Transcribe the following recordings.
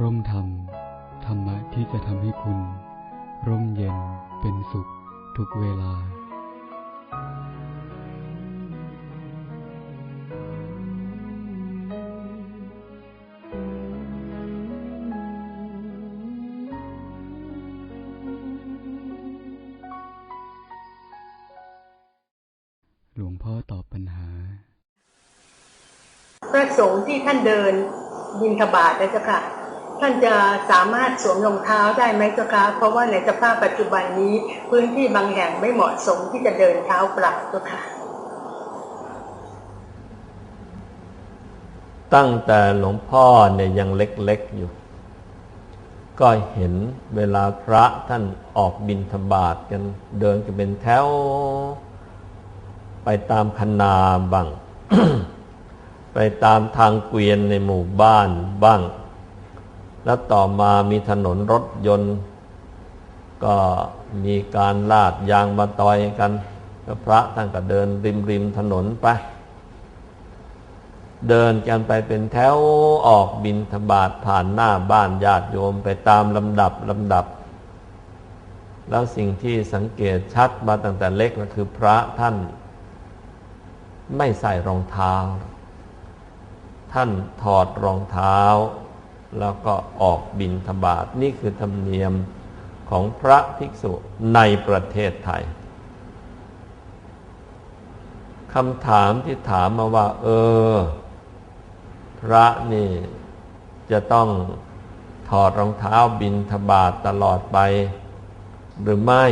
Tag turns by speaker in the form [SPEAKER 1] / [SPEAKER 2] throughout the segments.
[SPEAKER 1] ร่มธรรม ธรรมะที่จะทำให้คุณ ร่มเย็นเป็นสุขทุกเวลา หลวงพ่อตอบปัญหา
[SPEAKER 2] พระสงฆ์ที่ท่านเดินบินทบาทนะเจ้าค่ะ ท่านจะสามารถสวมรองเท้าได้ไหมเจ้าคะ เพราะว่าในสภาพปัจจุบันนี้พื้นที่บางแห่งไม่เหมาะสมที่จะเดินเท้าเปล่าเจ้าค่ะ
[SPEAKER 3] ตั้งแต่หลวงพ่อเนี่ยยังเล็กๆอยู่ ก็เห็นเวลาพระท่านออกบินธบาตกันเดินกันเป็นแถว ไปตามคนาบ้าง ไปตามทางเกวียนในหมู่บ้านบ้าง แล้วต่อมามีถนนรถยนต์ ก็มีการลาดยางมาตอยกันพระท่านก็เดินริมริมถนนไป เดินกันไปเป็นแถวออกบินธบาตผ่านหน้าบ้านญาติโยมไปตามลำดับลำดับ แล้วสิ่งที่สังเกตชัดมาตั้งแต่เล็กก็คือพระท่าน ไม่ใส่รองเท้า ท่านถอดรองเท้า แล้วก็ออกบินธบาตนี่คือธรรมเนียมของพระภิกษุในประเทศไทยคำถามที่ถามมาว่า เออ พระนี่จะต้องถอดรองเท้าบินทบาทตลอดไป หรือไม่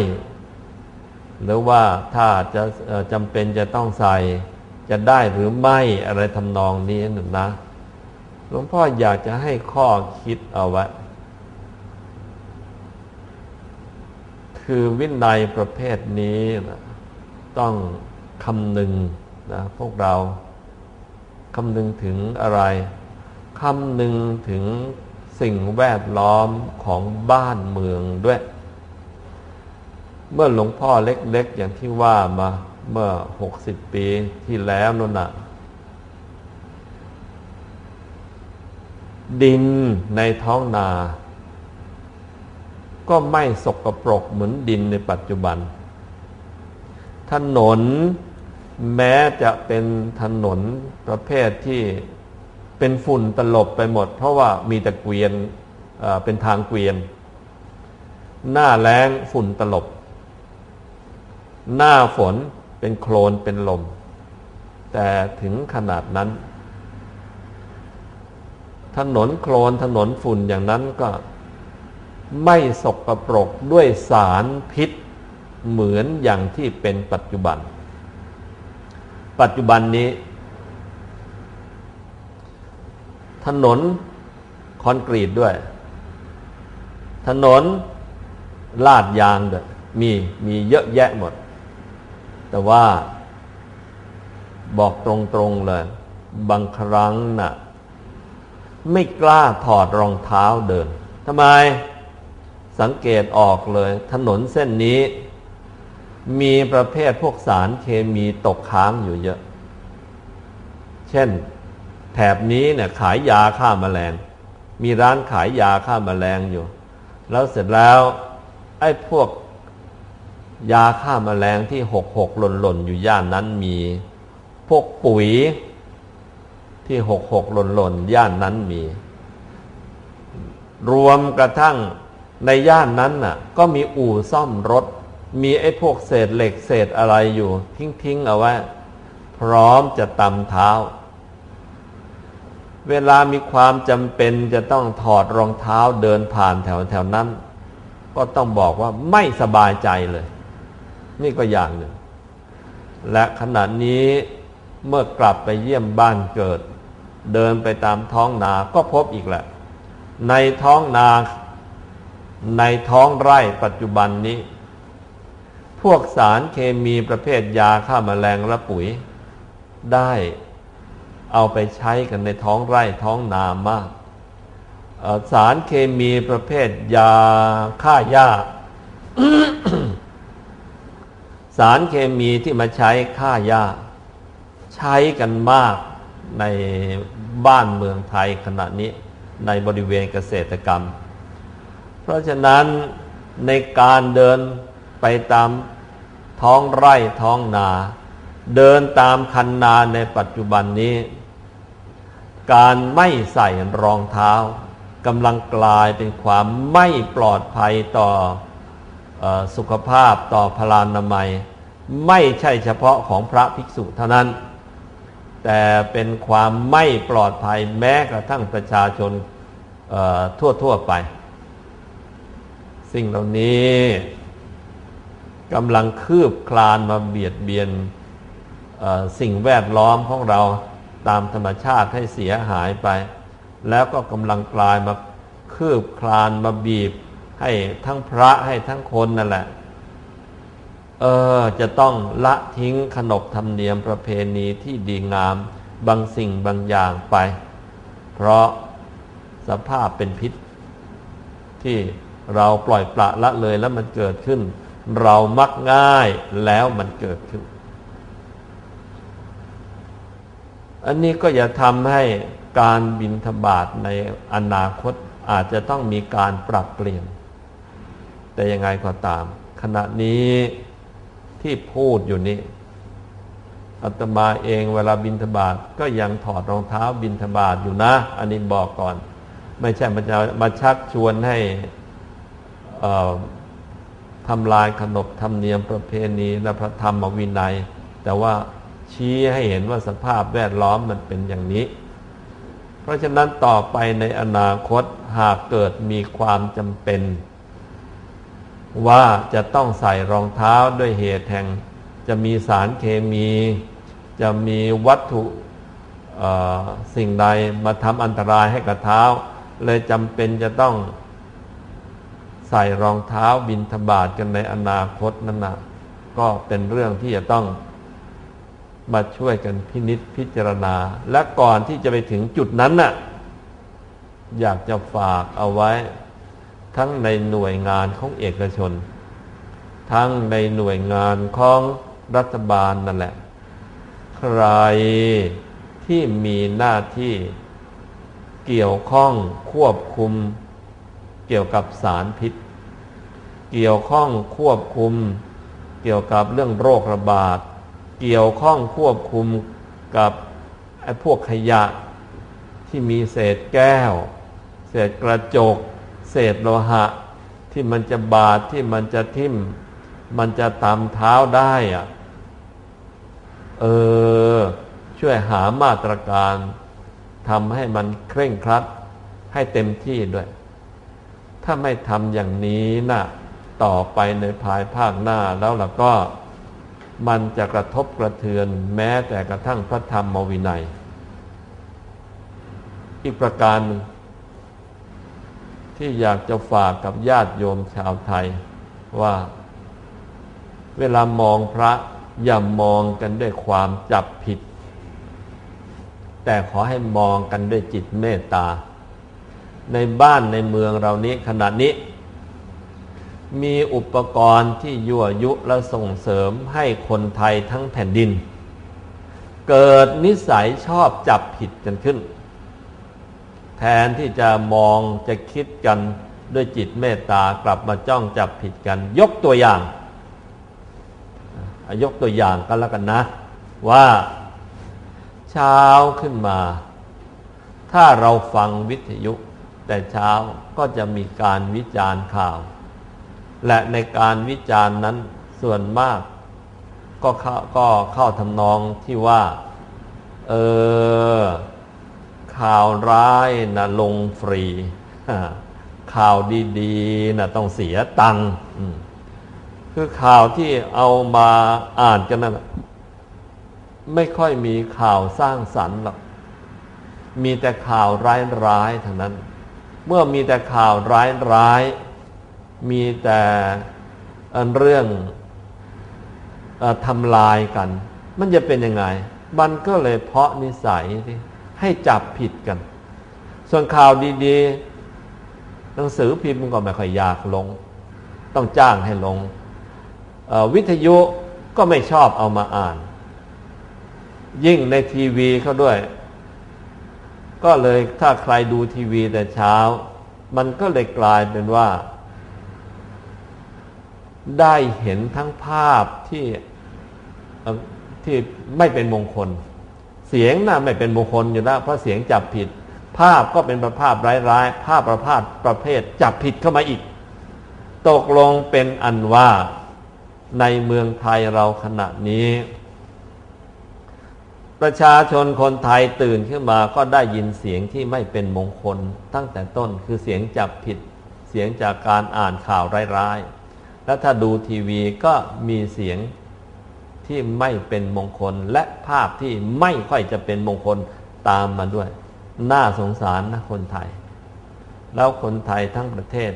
[SPEAKER 3] หรือว่าถ้าจะออจำเป็นจะต้องใส่จะได้หรือไม่อะไรทำนองนี้หนึ่งนะ หลวงพ่ออยากจะให้ข้อคิดเอาไว้ คือวินัยประเภทนี้นะต้องคำนึงนะพวกเราคำนึงถึงอะไรคำนึงถึงสิ่งแวดล้อมของบ้านเมืองด้วย เมื่อหลวงพ่อเล็กๆ อย่างที่ว่ามาเมื่อหกสิบปีที่แล้วนั่นน่ะ ดินในท้องนา ก็ไม่สกปรกเหมือนดินในปัจจุบัน ถนนแม้จะเป็นถนนประเภทที่เป็นฝุ่นตลบไปหมด เพราะว่ามีแต่เกวียนเป็นทางเกวียน หน้าแล้งฝุ่นตลบ หน้าฝนเป็นโคลนเป็นลม แต่ถึงขนาดนั้น ถนนโคลนถนนฝุ่นอย่างนั้นก็ ไม่สกปรกด้วยสารพิษเหมือนอย่างที่เป็นปัจจุบัน ปัจจุบันนี้ ถนนคอนกรีตด้วย ถนนลาดยางด้วยมีมีเยอะแยะหมด แต่ว่าบอกตรงๆเลย บางครั้งน่ะ ไม่กล้าถอดรองเท้าเดินทำไมสังเกตออกเลย ถนนเส้นนี้ มีประเภทพวกสารเคมีตกค้างอยู่เยอะ เช่น แถบนี้เนี่ยขายยาฆ่ามาแมลง มีร้านขายยาฆ่ามาแมลงอยู่ แล้วเสร็จแล้วไอ้พวกยาฆ่ามาแมลงที่หกหกหล่นหล่นๆอยู่ย่านนั้นมี พวกปุ๋ย ที่หกหกหล่นหล่นย่านนั้นมี รวมกระทั่งในย่านนั้นน่ะ ก็มีอู่ซ่อมรถ มีไอ้พวกเศษเหล็กเศษอะไรอยู่ ทิ้งๆเอาไว้ พร้อมจะตำเท้า เวลามีความจำเป็นจะต้องถอดรองเท้าเดินผ่านแถวแถวนั้น ก็ต้องบอกว่าไม่สบายใจเลย นี่ก็อย่างหนึ่ง และขณะนี้เมื่อกลับไปเยี่ยมบ้านเกิด เดินไปตามท้องนาก็พบอีกแหละ ในท้องนาในท้องไร่ปัจจุบันนี้ พวกสารเคมีประเภทยาฆ่ามาแมลงและปุ๋ย ได้เอาไปใช้กันในท้องไร่ท้องนามาก สารเคมีประเภทยาฆ่าหญ้า สารเคมีที่มาใช้ฆ่าหญ้า ใช้กันมาก ในบ้านเมืองไทยขณะนี้ในบริเวณเกษตรกรรม เพราะฉะนั้นในการเดินไปตามท้องไร่ท้องนา เดินตามคันนาในปัจจุบันนี้ การไม่ใส่รองเท้ากำลังกลายเป็นความไม่ปลอดภัยต่ออสุขภาพต่อพลานามัย ไม่ใช่เฉพาะของพระภิกษุเท่านั้น แต่เป็นความไม่ปลอดภัยแม้กระทั่งประชาชนทั่วทั่วไป สิ่งเหล่านี้กำลังคืบคลานมาเบียดเบียนสิ่งแวดล้อมของเราตามธรรมชาติให้เสียหายไป แล้วก็กำลังกลายมาคืบคลานมาบีบ ให้ทั้งพระให้ทั้งคนนั่นแหละ เออจะต้องละทิ้งขนบธรรมเนียมประเพณีที่ดีงามบางสิ่งบางอย่างไป เพราะสภาพเป็นพิษ ที่เราปล่อยปละละเลยแล้วมันเกิดขึ้น เรามักง่ายแล้วมันเกิดขึ้น อันนี้ก็อย่าทำให้การบินทบาทในอนาคตอาจจะต้องมีการปรับเปลี่ยน แต่ยังไงก็ตาม ขณะนี้ ที่พูดอยู่นี้อาตมาเองเวลาบินทบาทก็ยังถอดรองเท้าบินทบาทอยู่นะ อันนี้บอกก่อน ไม่ใช่มันจะมาชักชวนให้ทำลายขนบธรรมเนียมประเพณีและพระธรรมวินัย แต่ว่าชี้ให้เห็นว่าสภาพแวดล้อมมันเป็นอย่างนี้ เพราะฉะนั้นต่อไปในอนาคตหากเกิดมีความจำเป็น ว่าจะต้องใส่รองเท้าด้วยเหตุแห่ง จะมีสารเคมี จะมีวัตถุสิ่งใดมาทำอันตรายให้กับเท้า เลยจำเป็นจะต้องใส่รองเท้าบินทบาทกันในอนาคตนั่นนะก็เป็นเรื่องที่จะต้องมาช่วยกันพินิษพิจารณา และก่อนที่จะไปถึงจุดนั้นน่ะ อยากจะฝากเอาไว้ ทั้งในหน่วยงานของเอกชน ทั้งในหน่วยงานของรัฐบาลนั่นแหละ ใครที่มีหน้าที่เกี่ยวข้องควบคุม เกี่ยวกับสารพิษ เกี่ยวข้องควบคุม เกี่ยวกับเรื่องโรคระบาด เกี่ยวข้องควบคุมกับไอ้พวกขยะที่มีเศษแก้ว เศษกระจก เศษโลหะ ที่มันจะบาดที่มันจะทิ่ม มันจะตำเท้าได้อะเออ ช่วยหามาตรการทำให้มันเคร่งครัด ให้เต็มที่ด้วย ถ้าไม่ทำอย่างนี้นะ่ะ ต่อไปในภายภาคหน้าแล้วล่ะก็มันจะกระทบกระเทือนแม้แต่กระทั่งพระธรรมวินัย อีกประการหนึ่ง ที่อยากจะฝากกับญาติโยมชาวไทยว่า เวลามองพระอย่ามองกันด้วยความจับผิด แต่ขอให้มองกันด้วยจิตเมตตา ในบ้านในเมืองเรานี้ขณะนี้ มีอุปกรณ์ที่ยั่วยุและส่งเสริมให้คนไทยทั้งแผ่นดิน เกิดนิสัยชอบจับผิดกันขึ้น แทนที่จะมองจะคิดกันด้วยจิตเมตตากลับมาจ้องจับผิดกัน ยกตัวอย่าง ยกตัวอย่างกันแล้วกันนะ ว่าเช้าขึ้นมา ถ้าเราฟังวิทยุ แต่เช้าก็จะมีการวิจารณ์ข่าว และในการวิจารณ์นั้นส่วนมาก ก็เข้าก็เข้าทำนองที่ว่า เออ ข่าวร้ายนะลงฟรี ข่าวดีๆนะต้องเสียตังค์คือข่าวที่เอามาอ่านกันนั้นไม่ค่อยมีข่าวสร้างสรรค์หรอก มีแต่ข่าวร้ายๆเท่านั้น เมื่อมีแต่ข่าวร้ายๆ มีแต่เรื่องทำลายกัน มันจะเป็นยังไง มันก็เลยเพาะนิสัยที่ ให้จับผิดกัน ส่วนข่าวดีๆ หนังสือพิมพ์ก็ไม่ค่อยอยากลง ต้องจ้างให้ลง วิทยุก็ไม่ชอบเอามาอ่าน ยิ่งในทีวีเขาด้วย ก็เลยถ้าใครดูทีวีแต่เช้า มันก็เลยกลายเป็นว่า ได้เห็นทั้งภาพที่ที่ไม่เป็นมงคล เสียงน่ะไม่เป็นมงคลอยู่แล้วเพราะเสียงจับผิด ภาพก็เป็นประภาพร้ายๆ ภาพประภาพประเภทจับผิดเข้ามาอีก ตกลงเป็นอันว่าในเมืองไทยเราขณะนี้ ประชาชนคนไทยตื่นขึ้นมาก็ได้ยินเสียงที่ไม่เป็นมงคล ตั้งแต่ต้นคือเสียงจับผิด เสียงจากการอ่านข่าวร้ายๆ และถ้าดูทีวีก็มีเสียง ที่ไม่เป็นมงคล และภาพที่ไม่ค่อยจะเป็นมงคลตามมาด้วย น่าสงสารนะคนไทย แล้วคนไทยทั้งประเทศ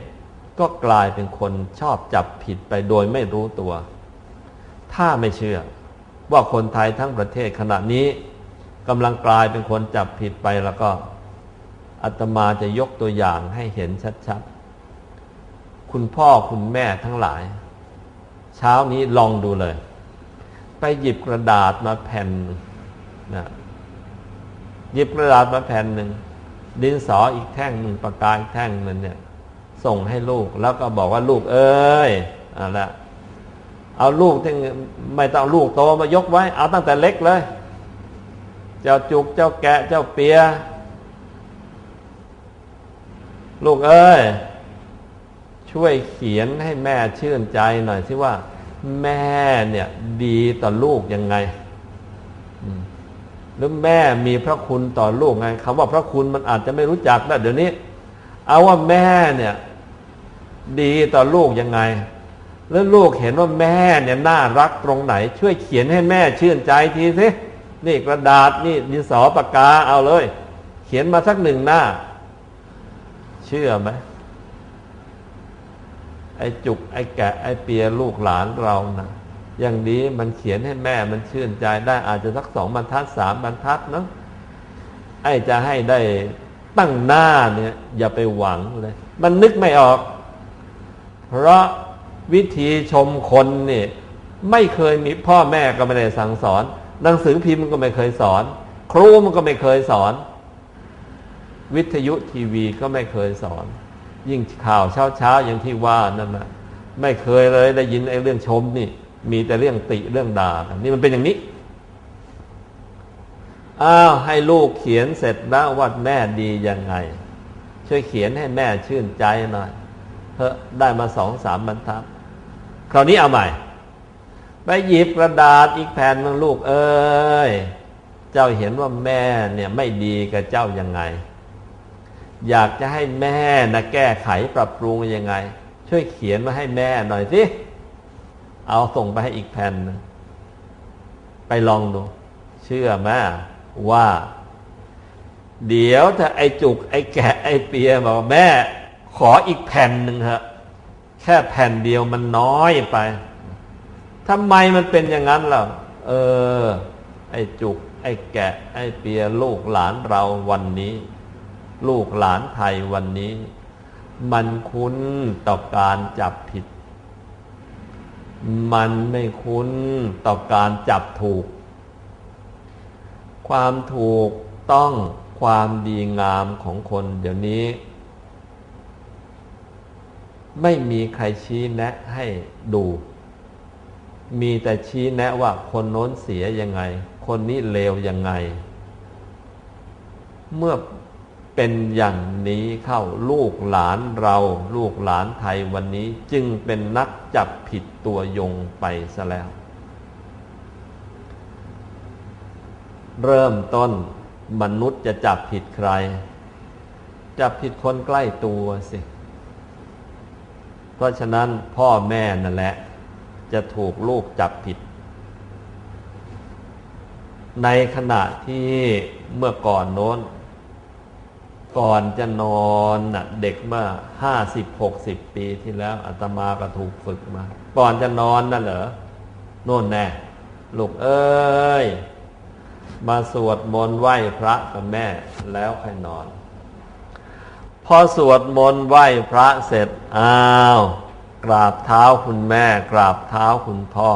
[SPEAKER 3] ก็กลายเป็นคนชอบจับผิดไปโดยไม่รู้ตัว ถ้าไม่เชื่อว่าคนไทยทั้งประเทศขณะนี้กำลังกลายเป็นคนจับผิดไปแล้วก็อาตมาจะยกตัวอย่างให้เห็นชัดๆ คุณพ่อคุณแม่ทั้งหลาย เช้านี้ลองดูเลย ไปหยิบกระดาษมาแผ่นหนึ่งนะหยิบกระดาษมาแผ่นหนึ่งดินสออีกแท่งหนึ่งปากกาอีกแท่งหนึ่งเนี่ย ส่งให้ลูก แล้วก็บอกว่าลูกเอ้ยเอาละเอาลูกที่ไม่ต้องลูกโตมายกไว้ เอาตั้งแต่เล็กเลย เจ้าจุกเจ้าแกะเจ้าเปีย ลูกเอ้ย ช่วยเขียนให้แม่ชื่นใจหน่อยสิว่า แม่เนี่ยดีต่อลูกยังไงหรือแม่มีพระคุณต่อลูกไงคำว่าพระคุณมันอาจจะไม่รู้จักแล้วเดี๋ยวนี้ เอาว่าแม่เนี่ย ดีต่อลูกยังไง แล้วลูกเห็นว่าแม่เนี่ยน่ารักตรงไหน ช่วยเขียนให้แม่ชื่นใจทีสินี่กระดาษนี่ดินสอปากกาเอาเลย เขียนมาสักหนึ่งหน้า เชื่อไหม ไอ้จุกไอ้แกะไอ้เปียลูกหลานเรานะอย่างนี้มันเขียนให้แม่มันชื่นใจได้อาจจะสักสองบรรทัดสามบรรทัดเนาะไอ้จะให้ได้ตั้งหน้าเนี่ย อย่าไปหวังเลย มันนึกไม่ออก เพราะวิธีชมคนนี่ไม่เคยมีพ่อแม่ก็ไม่ได้สั่งสอน หนังสือพิมพ์ก็ไม่เคยสอน ครูมันก็ไม่เคยสอน วิทยุทีวีก็ไม่เคยสอน ยิ่งข่าวเช้าเช้าๆอย่างที่ว่านั่นนะไม่เคยเลยได้ยินไอ้เรื่องชมนี่ มีแต่เรื่องติเรื่องด่านี่มันเป็นอย่างนี้อ้าวให้ลูกเขียนเสร็จแล้วว่าแม่ดียังไง ช่วยเขียนให้แม่ชื่นใจหน่อยเฮ้ได้มาสองสามบรรทัด คราวนี้เอาใหม่ ไปหยิบกระดาษอีกแผ่นหนึงลูกเอ้ย เจ้าเห็นว่าแม่เนี่ยไม่ดีกับเจ้ายังไง อยากจะให้แม่นะแก้ไขปรับปรุงยังไง ช่วยเขียนมาให้แม่หน่อยสิ เอาส่งไปให้อีกแผ่นนึงไปลองดู เชื่อแม่ว่า เดี๋ยวถ้าไอ้จุก ไอ้แกะไอ้เปียบอกแม่ ขออีกแผ่นหนึ่งเถอะแค่แผ่นเดียวมันน้อยไปทำไมมันเป็นอย่างนั้นล่ะ เออ ไอ้จุก ไอ้แกะ ไอ้เปียลูกหลานเราวันนี้ ลูกหลานไทยวันนี้ มันคุ้นต่อการจับผิด มันไม่คุ้นต่อการจับถูก ความถูกต้องความดีงามของคนเดี๋ยวนี้ ไม่มีใครชี้แนะให้ดู มีแต่ชี้แนะว่าคนโน้นเสียยังไง คนนี้เลวยังไง เมื่อ เป็นอย่างนี้เข้าลูกหลานเรา ลูกหลานไทยวันนี้จึงเป็นนักจับผิดตัวยงไปซะแล้ว เริ่มต้นมนุษย์จะจับผิดใคร จับผิดคนใกล้ตัวสิ เพราะฉะนั้นพ่อแม่นั่นแหละ จะถูกลูกจับผิด ในขณะที่เมื่อก่อนโน้น ก่อนจะนอนน่ะเด็กเมื่อห้าสิบหกสิบปีที่แล้วอาตมาก็ถูกฝึกมา ก่อนจะนอนน่ะเหรอโน่นแน่ลูกเอ้ย มาสวดมนต์ไหว้พระกับแม่แล้วค่อยนอน พอสวดมนต์ไหว้พระเสร็จอ้าวกราบเท้าคุณแม่ กราบเท้าคุณพ่อ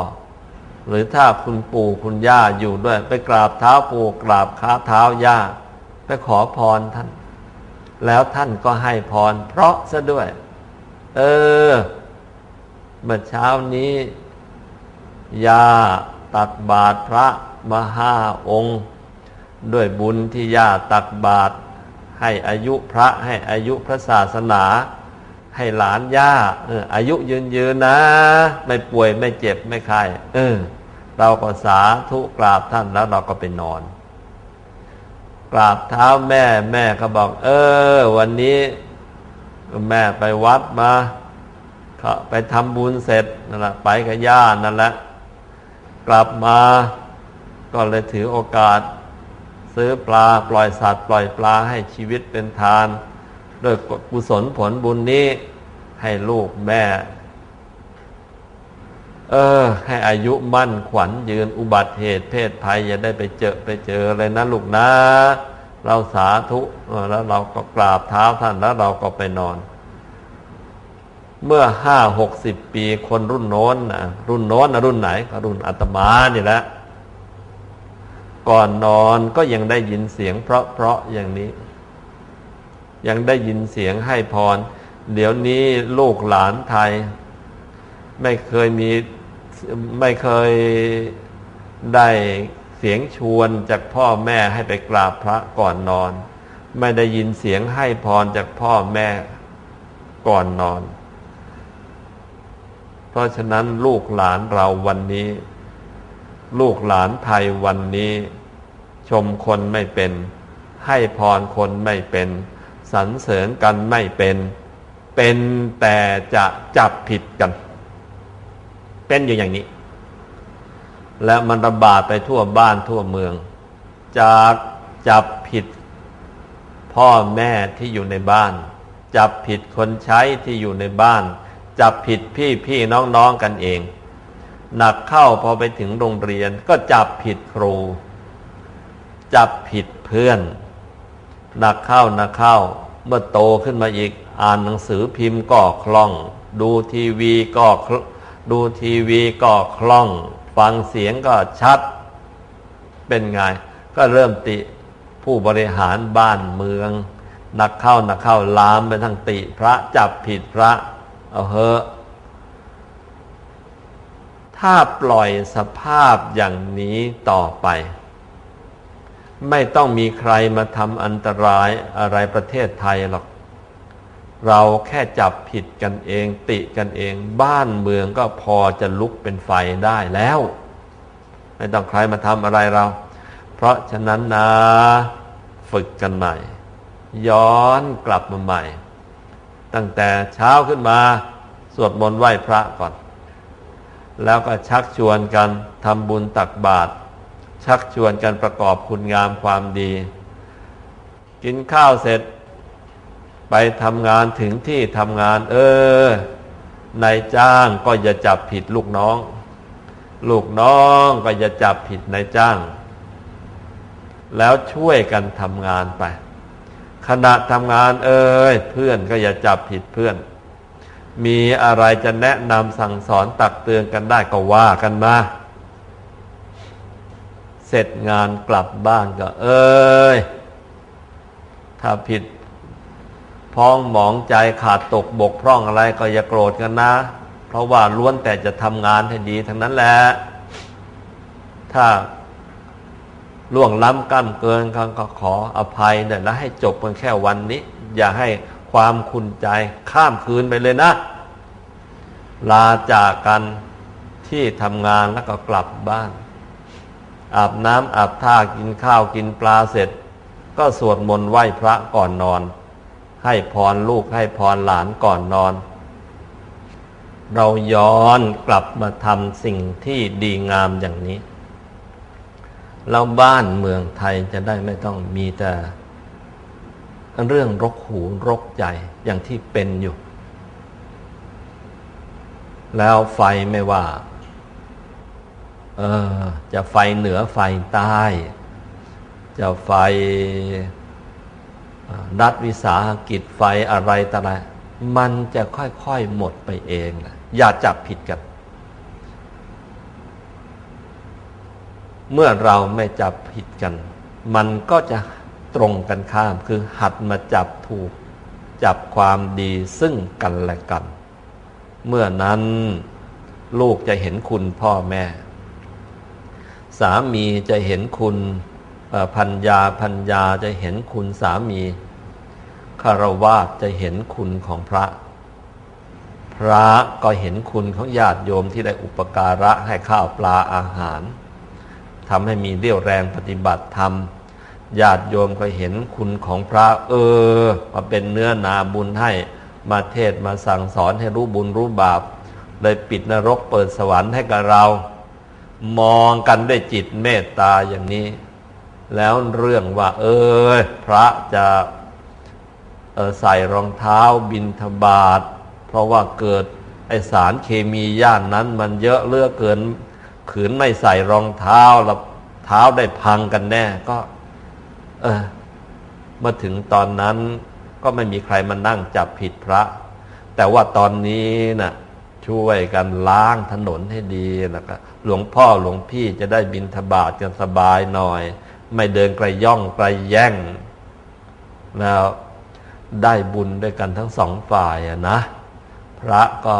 [SPEAKER 3] หรือถ้าคุณปู่คุณย่าอยู่ด้วย ไปกราบเท้าปู่กราบขาเท้าย่า ไปขอพรท่าน แล้วท่านก็ให้พร เพราะซะด้วย เออ เมื่อเช้านี้ยาตักบาตรพระมห้าองค์ ด้วยบุญที่ยาตักบาตรให้อายุพระให้อายุพระศาสนา ให้หลานย่าเอออายุยืนยืนนะ ไม่ป่วยไม่เจ็บไม่ไข้เออ เราก็สาธุกราบท่านแล้วเราก็ไปนอน กราบเท้าแม่แม่ก็บอก เออ วันนี้ แม่ไปวัดมาเขาไปทำบุญเสร็จนั่นแหละไปกับย่านั่นแหละกลับมาก็เลยถือโอกาส ซื้อปลาปล่อยสัตว์ ปล่อยปลาให้ชีวิตเป็นทาน โดยกุศลผลบุญนี้ให้ลูกแม่ เออ ให้อายุมั่นขวัญยืนอุบัติเหตุเพศภัยอย่าได้ไปเจอไปเจอเลยนะลูกนะ เราสาธุแล้วเราก็กราบเท้าท่านแล้วเราก็ไปนอน เมื่อห้าหกสิบปีคนรุ่นโน้นนะรุ่นโน้นนะรุ่นไหนก็รุ่นอาตมานี่แหละก่อนนอนก็ยังได้ยินเสียงเพราะเพราะอย่างนี้ ยังได้ยินเสียงให้พร เดี๋ยวนี้ลูกหลานไทย ไม่เคยมี ไม่เคยได้เสียงชวนจากพ่อแม่ให้ไปกราบพระก่อนนอน ไม่ได้ยินเสียงให้พรจากพ่อแม่ก่อนนอน เพราะฉะนั้นลูกหลานเราวันนี้ ลูกหลานไทยวันนี้ ชมคนไม่เป็น ให้พรคนไม่เป็นสรรเสริญกันไม่เป็น เป็นแต่จะจับผิดกัน เป็นอยู่อย่างนี้ และมันระบาดไปทั่วบ้านทั่วเมือง จากจับผิดพ่อแม่ที่อยู่ในบ้าน จับผิดคนใช้ที่อยู่ในบ้าน จับผิดพี่พี่น้องน้องกันเอง หนักเข้าพอไปถึงโรงเรียนก็จับผิดครู จับผิดเพื่อน หนักเข้าหนักเข้าเมื่อโตขึ้นมาอีก อ่านหนังสือพิมพ์ก็คล่อง ดูทีวีก็ ดูทีวีก็คล่อง ฟังเสียงก็ชัด เป็นไง ก็เริ่มติผู้บริหารบ้านเมือง นักเข้านักเข้าลามไปทั้งติพระจับผิดพระ เอาเฮอะถ้าปล่อยสภาพอย่างนี้ต่อไป ไม่ต้องมีใครมาทำอันตรายอะไรประเทศไทยหรอก เราแค่จับผิดกันเอง ติกันเอง บ้านเมืองก็พอจะลุกเป็นไฟได้แล้ว ไม่ต้องใครมาทำอะไรเรา เพราะฉะนั้นนะฝึกกันใหม่ ย้อนกลับมาใหม่ ตั้งแต่เช้าขึ้นมา สวดมนต์ไหว้พระก่อน แล้วก็ชักชวนกันทำบุญตักบาตรชักชวนกันประกอบคุณงามความดี กินข้าวเสร็จ ไปทำงานถึงที่ทำงาน เออนายจ้างก็อย่าจับผิดลูกน้อง ลูกน้องก็อย่าจับผิดนายจ้าง แล้วช่วยกันทำงานไป ขณะทำงานเอ้ยเพื่อนก็อย่าจับผิดเพื่อน มีอะไรจะแนะนำสั่งสอนตักเตือนกันได้ก็ว่ากันมาเสร็จงานกลับบ้านก็ เอ้ยถ้าผิด พ้องหมองใจขาดตกบกพร่องอะไรก็อย่าโกรธกันนะ เพราะว่าล้วนแต่จะทำงานให้ดีทั้งนั้นแหละ ถ้าล่วงล้ำก้ำเกินก็ขออภัยเนี่ยแล้วให้จบเพียงแค่วันนี้ อย่าให้ความคุณใจข้ามคืนไปเลยนะ ลาจากกันที่ทำงานแล้วก็กลับบ้าน อาบน้ำอาบท่ากินข้าวกินปลาเสร็จ ก็สวดมนต์ไหว้พระก่อนนอน ให้พรลูกให้พรหลานก่อนนอน เราย้อนกลับมาทำสิ่งที่ดีงามอย่างนี้ เราบ้านเมืองไทยจะได้ไม่ต้องมีแต่เรื่องรกหูรกใจอย่างที่เป็นอยู่ แล้วไฟไม่ว่า เออ จะไฟเหนือไฟใต้ จะไฟ รัฐวิสาหกิจไฟอะไรต่ออะไรมันจะค่อยๆหมดไปเองนะอย่าจับผิดกัน เมื่อเราไม่จับผิดกัน มันก็จะตรงกันข้ามคือหัดมาจับถูก จับความดีซึ่งกันและกัน เมื่อนั้นลูกจะเห็นคุณพ่อแม่ สามีจะเห็นคุณ พัญญาพัญญาจะเห็นคุณสามีคารวาสจะเห็นคุณของพระ พระก็เห็นคุณของญาติโยมที่ได้อุปการะให้ข้าวปลาอาหารทำให้มีเรี่ยวแรงปฏิบัติธรรมญาติโยมก็เห็นคุณของพระเออ มาเป็นเนื้อนาบุญให้มาเทศน์มาสั่งสอนให้รู้บุญรู้บาป เลยปิดนรกเปิดสวรรค์ให้กับเรา มองกันด้วยจิตเมตตาอย่างนี้ แล้วเรื่องว่า เออพระจะออใส่รองเท้าบินทบาท เพราะว่าเกิดไอสารเคมีย่านนั้น มันเยอะเลือกเกิน ขืนไม่ใส่รองเท้าแล้วเท้าได้พังกันแน่ก็ เออมาถึงตอนนั้นก็ไม่มีใครมานั่งจับผิดพระ แต่ว่าตอนนี้นะ่ะช่วยกันล้างถนนให้ดีแล้วก็หลวงพ่อหลวงพี่จะได้บินทบาทกันสบายหน่อย ไม่เดินไกลย่องไกลแย่งแล้วได้บุญด้วยกันทั้งสองฝ่ายนะ พระก็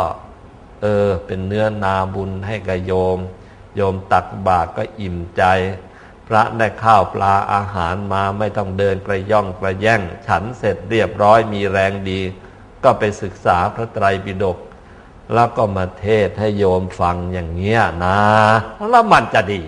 [SPEAKER 3] เออเป็นเนื้อนาบุญให้กับโยม โยมตักบาตรก็อิ่มใจ พระได้ข้าวปลาอาหารมาไม่ต้องเดินกระย่องกระแย่ง ฉันเสร็จเรียบร้อยมีแรงดี ก็ไปศึกษาพระไตรปิฎกแล้วก็มาเทศให้โยมฟังอย่างเงี้ยนะแล้วมันจะดี